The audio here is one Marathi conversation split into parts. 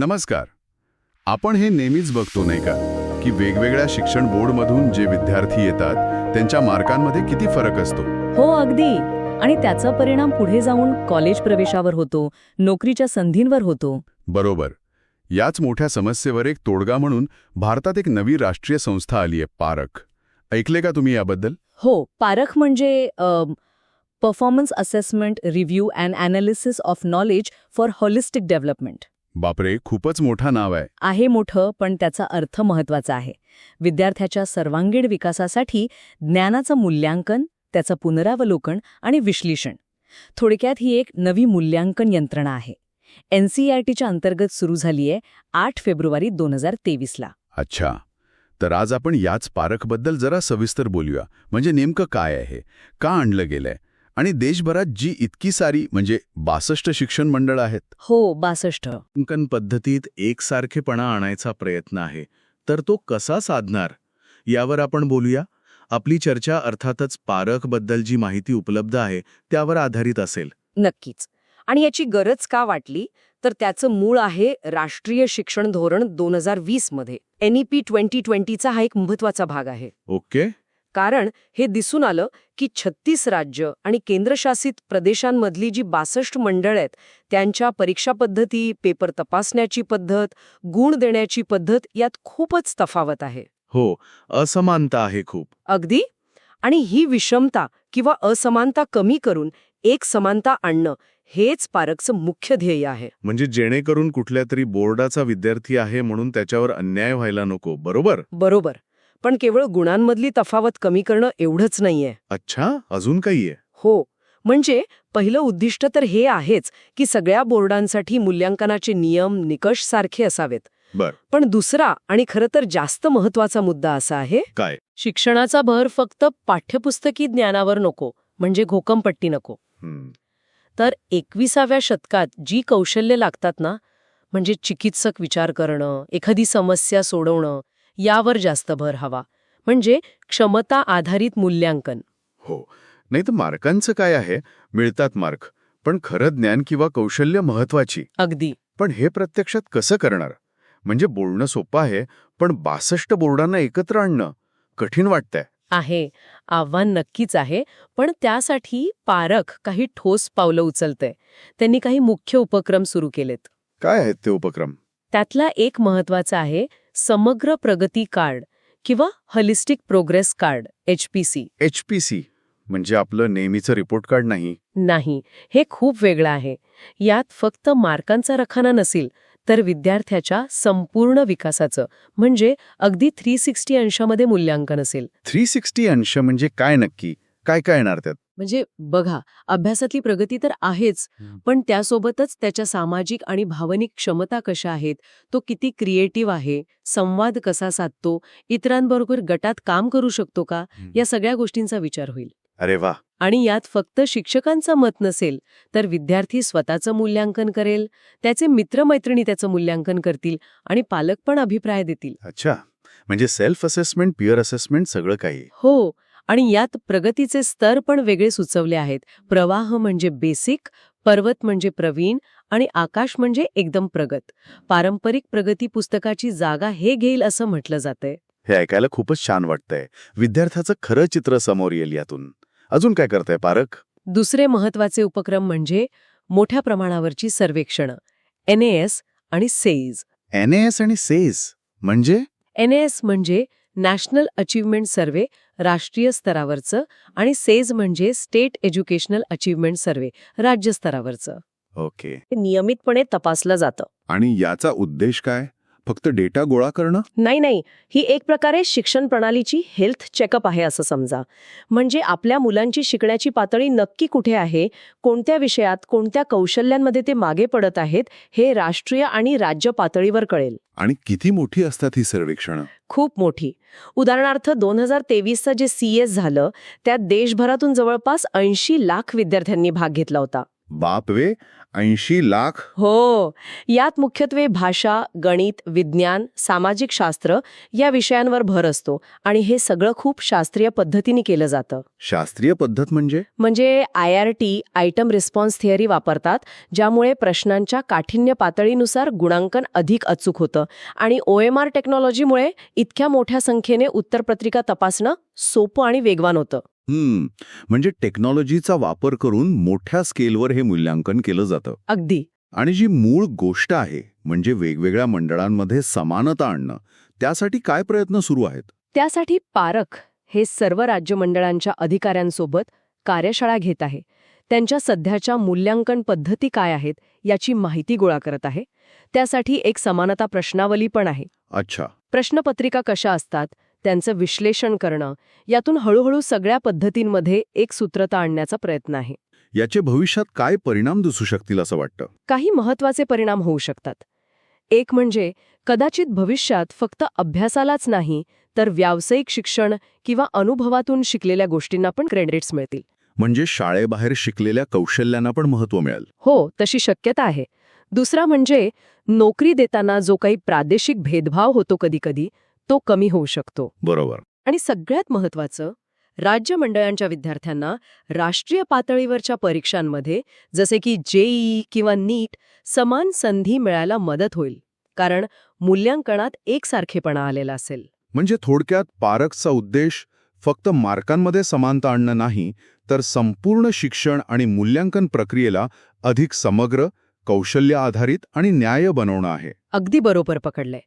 नमस्कार. आपण हे नेहमीच बघतो नाही का की वेगवेगळ्या शिक्षण बोर्डमधून जे विद्यार्थी येतात त्यांच्या मार्कांमध्ये किती फरक असतो? हो अगदी. आणि त्याचा परिणाम पुढे जाऊन कॉलेज प्रवेशावर होतो नोकरीच्या संधींवर होतो. बरोबर. याच मोठ्या समस्येवर एक तोडगा म्हणून भारतात एक नवी राष्ट्रीय संस्था आली आहे पारख. ऐकले का तुम्ही याबद्दल? हो पारख म्हणजे performance assessment review and analysis of knowledge for holistic development बापरे खूपच मोठा नाव आहे. आहे मोठं पण त्याचा अर्थ महत्त्वाचा आहे. विद्यार्थ्याच्या सर्वांगीण विकासासाठी ज्ञानाचं मूल्यांकन त्याचं पुनरावलोकन आणि विश्लेषण. थोडक्यात ही एक नवी मूल्यांकन यंत्रणा आहे. एनसीईआरटीच्या अंतर्गत सुरू झाली आहे आठ फेब्रुवारी दोन हजार तेवीसला. अच्छा. तर आज आपण याच पारखबद्दल जरा सविस्तर बोलूया. म्हणजे नेमकं काय आहे? का आणलं गेलंय? आणि देशभरात जी इतकी सारी म्हणजे बासष्ट शिक्षण मंडळ आहेत. हो बासष्ट. अंकन पद्धतीत एकसारखेपणा आणायचा प्रयत्न आहे. तर तो कसा साधणार? यावर आपण बोलूया. आपली चर्चा अर्थातच पारखबद्दल जी माहिती उपलब्ध आहे त्यावर आधारित असेल. नक्कीच. आणि याची गरज का वाटली? तर त्याचं मूळ आहे राष्ट्रीय शिक्षण धोरण दोन हजार वीसमध्ये. एनईपी ट्वेंटी ट्वेंटीचा हा एक महत्त्वाचा भाग आहे. ओके. कारण हे दिसून आलं की छत्तीस राज्य आणि केंद्रशासित प्रदेशांमधली जी बासष्ट मंडळ आहेत त्यांच्या परीक्षा पद्धती पेपर तपासण्याची पद्धत गुण देण्याची पद्धत यात खूपच तफावत आहे. हो असमानता आहे खूप. अगदी? आणि ही विषमता किंवा असमानता कमी करून एक समानता आणणं हेच पारकचं मुख्य ध्येय आहे. म्हणजे जेणेकरून कुठल्या तरी बोर्डाचा विद्यार्थी आहे म्हणून त्याच्यावर अन्याय व्हायला नको बरोबर? बरोबर. पण केवळ गुणांमधली तफावत कमी करणं एवढंच नाहीये. अच्छा अजून काही आहे? हो म्हणजे पहिलं उद्दिष्ट तर हे आहेच की सगळ्या बोर्डांसाठी मूल्यांकनाचे नियम निकष सारखे असावेत. बर. पण दुसरा आणि खरं तर जास्त महत्त्वाचा मुद्दा असा आहे काय? शिक्षणाचा भर फक्त पाठ्यपुस्तकी ज्ञानावर नको म्हणजे घोकमपट्टी नको. तर एकविसाव्या शतकात जी कौशल्य लागतात ना म्हणजे चिकित्सक विचार करणं एखादी समस्या सोडवणं यावर जास्त भर हवा. म्हणजे क्षमता आधारित मूल्यांकन. हो. नाही तर मार्कांचं काय आहे? मिळतात मार्क. पण खरं ज्ञान किंवा कौशल्य महत्वाची. अगदी. पण हे प्रत्यक्षात कसं करणार? म्हणजे बोलणं सोपं आहे पण बासष्ट बोर्डांना एकत्र आणणं कठीण वाटतंय. आहे. आव्हान नक्कीच आहे पण त्यासाठी पारख काही ठोस पावलं उचलते त्यांनी काही मुख्य उपक्रम सुरू केलेत. काय आहेत ते उपक्रम? त्यातला एक महत्त्वाचा आहे समग्र प्रगती कार्ड किंवा holistic progress card HPC H P C म्हणजे आपलं नेहमीचं रिपोर्ट कार्ड नाही. नाही हे खूप वेगळं आहे. यात फक्त मार्कांचा रखाना नसेल तर विद्यार्थ्याच्या संपूर्ण विकासाचं म्हणजे अगदी थ्री सिक्स्टी अंशामध्ये मूल्यांकन असेल. थ्री सिक्स्टी अंश म्हणजे काय नक्की? काय काय येणार त्यात? म्हणजे बघा अभ्यासातली प्रगती तर आहेच. पण त्यासोबतच त्याच्या सामाजिक आणि भावनिक क्षमता कशा आहेत तो किती क्रिएटिव्ह आहे संवाद कसा साधतो इतरांबरोबर गटात काम करू शकतो का या सगळ्या गोष्टींचा विचार होईल. अरे वा. आणि यात फक्त शिक्षकांचं मत नसेल तर विद्यार्थी स्वतःचं मूल्यांकन करेल त्याचे मित्रमैत्रिणी त्याचं मूल्यांकन करतील आणि पालक पण अभिप्राय देतील. अच्छा. म्हणजे सेल्फ असेसमेंट पिअर असेसमेंट सगळं काही. हो. आणि यात प्रगतीचे स्तर पण वेगळे सुचवले आहेत. प्रवाह म्हणजे बेसिक पर्वत म्हणजे प्रवीण आणि आकाश म्हणजे एकदम प्रगत. पारंपरिक प्रगती पुस्तकाची जागा हे घेईल असं म्हटलं जातंय. हे ऐकायला खूपच छान वाटतंय. विद्यार्थ्याचं खरं चित्र समोर येईल यातून. अजून काय करताय पारख? दुसरे महत्त्वाचे उपक्रम म्हणजे मोठ्या प्रमाणावरची सर्वेक्षणं एनएएस आणि सेज एन एस आणि सेज म्हणजे? एनएएस म्हणजे नॅशनल अचीवमेंट सर्वे राष्ट्रीय स्तरावरचं आणि सेज म्हणजे स्टेट एज्युकेशनल अचीवमेंट सर्वे राज्य स्तरावरचं. ओके. नियमितपणे तपासलं जातं. आणि याचा उद्देश काय? फक्त डेटा गोळा करणं? नाही नाही. ही एक प्रकारे शिक्षण प्रणालीची हेल्थ चेकअप आहे असं समजा. म्हणजे आपल्या मुलांची शिकण्याची पातळी नक्की कुठे आहे? कोणत्या विषयात कोणत्या कौशल्यांमध्ये ते मागे पडत आहेत? हे राष्ट्रीय आणि राज्य पातळीवर कळेल. आणि किती मोठी असतात ही सर्वेक्षणं? खूप मोठी. उदाहरणार्थ दोन हजार तेवीसचं जे सी एस झालं त्यात देशभरातून जवळपास ऐंशी लाख विद्यार्थ्यांनी भाग घेतला होता. बापवे ऐंशी लाख हो. यात मुख्यत्वे भाषा गणित विज्ञान सामाजिक शास्त्र या विषयांवर भर असतो आणि हे सगळं खूप शास्त्रीय पद्धतीने केलं जातं. शास्त्रीय पद्धत म्हणजे? म्हणजे I R T item response theory वापरतात ज्यामुळे प्रश्नांच्या काठिण्य पातळीनुसार गुणांकन अधिक अचूक होतं आणि ओ एम आर टेक्नॉलॉजीमुळे इतक्या मोठ्या संख्येने उत्तरपत्रिका तपासणं सोपं आणि वेगवान होतं. हम्म. म्हणजे टेक्नॉलॉजीचा वापर करून मोठ्या स्केलवर हे मूल्यांकन केलं जातं. अगदी. आणि जी मूळ गोष्ट आहे म्हणजे वेगवेगळ्या मंडळांमध्ये समानता आणणं त्यासाठी काय प्रयत्न सुरू आहेत? त्यासाठी पारख हे सर्व राज्यमंडळांच्या अधिकाऱ्यांसोबत कार्यशाळा घेत आहे. त्यांच्या सध्याच्या मूल्यांकन पद्धती काय आहेत याची माहिती गोळा करत आहे. त्यासाठी एक समानता प्रश्नावली पण आहे. अच्छा. प्रश्नपत्रिका कशा असतात त्यांचं विश्लेषण करणं यातून हळूहळू सगळ्या पद्धतींमध्ये एक सूत्रता आणण्याचा प्रयत्न आहे. याचे भविष्यात काय परिणाम दिसू शकतील असं वाटतं? काही महत्त्वाचे परिणाम होऊ शकतात. एक म्हणजे कदाचित भविष्यात फक्त अभ्यासालाच नाही तर व्यावसायिक शिक्षण किंवा अनुभवातून शिकलेल्या गोष्टींना पण क्रेडिट्स मिळतील. म्हणजे शाळेबाहेर शिकलेल्या कौशल्यांना पण महत्त्व मिळेल. हो तशी शक्यता आहे. दुसरा म्हणजे नोकरी देताना जो काही प्रादेशिक भेदभाव होतो कधीकधी तो कमी होऊ शकतो. बरोबर. आणि सगळ्यात महत्वाचं राज्य मंडळांच्या विद्यार्थ्यांना राष्ट्रीय पातळीवरच्या परीक्षांमध्ये जसे की जेईई किंवा नीट समान संधी मिळायला मदत होईल. कारण मूल्यांकनात एकसारखेपणा आलेला असेल. म्हणजे थोडक्यात पारखचा उद्देश फक्त मार्कांमध्ये समानता आणणं नाही तर संपूर्ण शिक्षण आणि मूल्यांकन प्रक्रियेला अधिक समग्र कौशल्य आधारित आणि न्याय बनवणं आहे. अगदी बरोबर पकडलंय.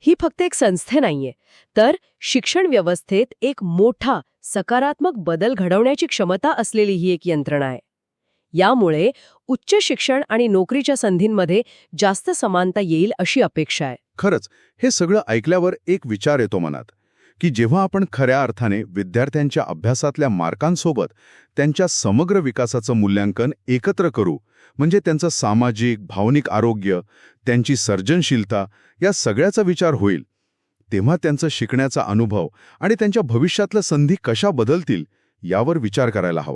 ही फक्त एक संस्थे नाहीये. तर शिक्षण व्यवस्थेत एक मोठा सकारात्मक बदल घडवण्याची क्षमता असलेली ही एक यंत्रणा आहे. यामुळे उच्च शिक्षण आणि नोकरीच्या संधींमध्ये जास्त समानता येईल अशी अपेक्षा आहे. खरंच हे सगळं ऐकल्यावर एक विचार येतो मनात. की जेव्हा आपण खऱ्या अर्थाने विद्यार्थ्यांच्या अभ्यासातल्या मार्कांसोबत त्यांच्या समग्र विकासाचं मूल्यांकन एकत्र करू म्हणजे त्यांचं सामाजिक भावनिक आरोग्य त्यांची सर्जनशीलता या सगळ्याचा विचार होईल तेव्हा त्यांचं शिकण्याचा अनुभव आणि त्यांच्या भविष्यातल्या संधी कशा बदलतील यावर विचार करायला हवा.